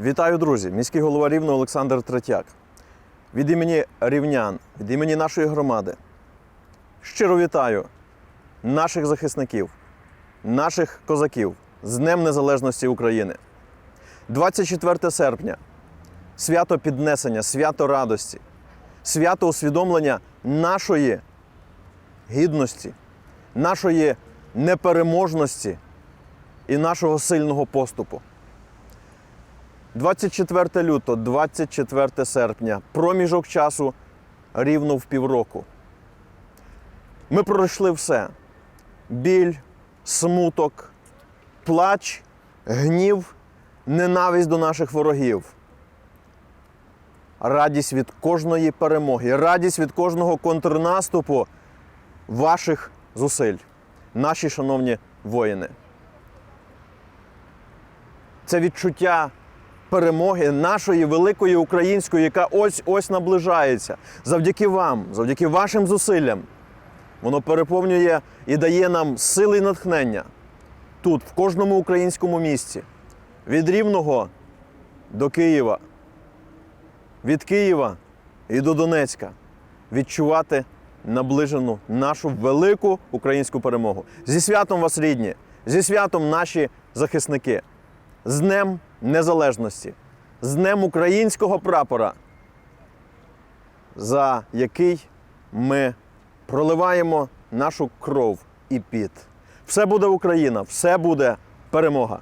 Вітаю, друзі! Міський голова Рівного Олександр Третяк. Від імені рівнян, від імені нашої громади. Щиро вітаю наших захисників, наших козаків з Днем Незалежності України. 24 серпня свято піднесення, свято радості, свято усвідомлення нашої гідності, нашої непереможності і нашого сильного поступу. 24 лютого, 24 серпня, проміжок часу рівно в півроку. Ми пройшли все: біль, смуток, плач, гнів, ненависть до наших ворогів. Радість від кожної перемоги, радість від кожного контрнаступу ваших зусиль, наші шановні воїни. Це відчуття перемоги нашої великої української, яка ось ось наближається. Завдяки вам, завдяки вашим зусиллям, воно переповнює і дає нам сили і натхнення тут, в кожному українському місті, від Рівного до Києва, від Києва і до Донецька, відчувати наближену нашу велику українську перемогу. Зі святом вас, рідні, зі святом наші захисники з Днем Незалежності, з Днем українського прапора, за який ми проливаємо нашу кров і піт. Все буде Україна, все буде перемога.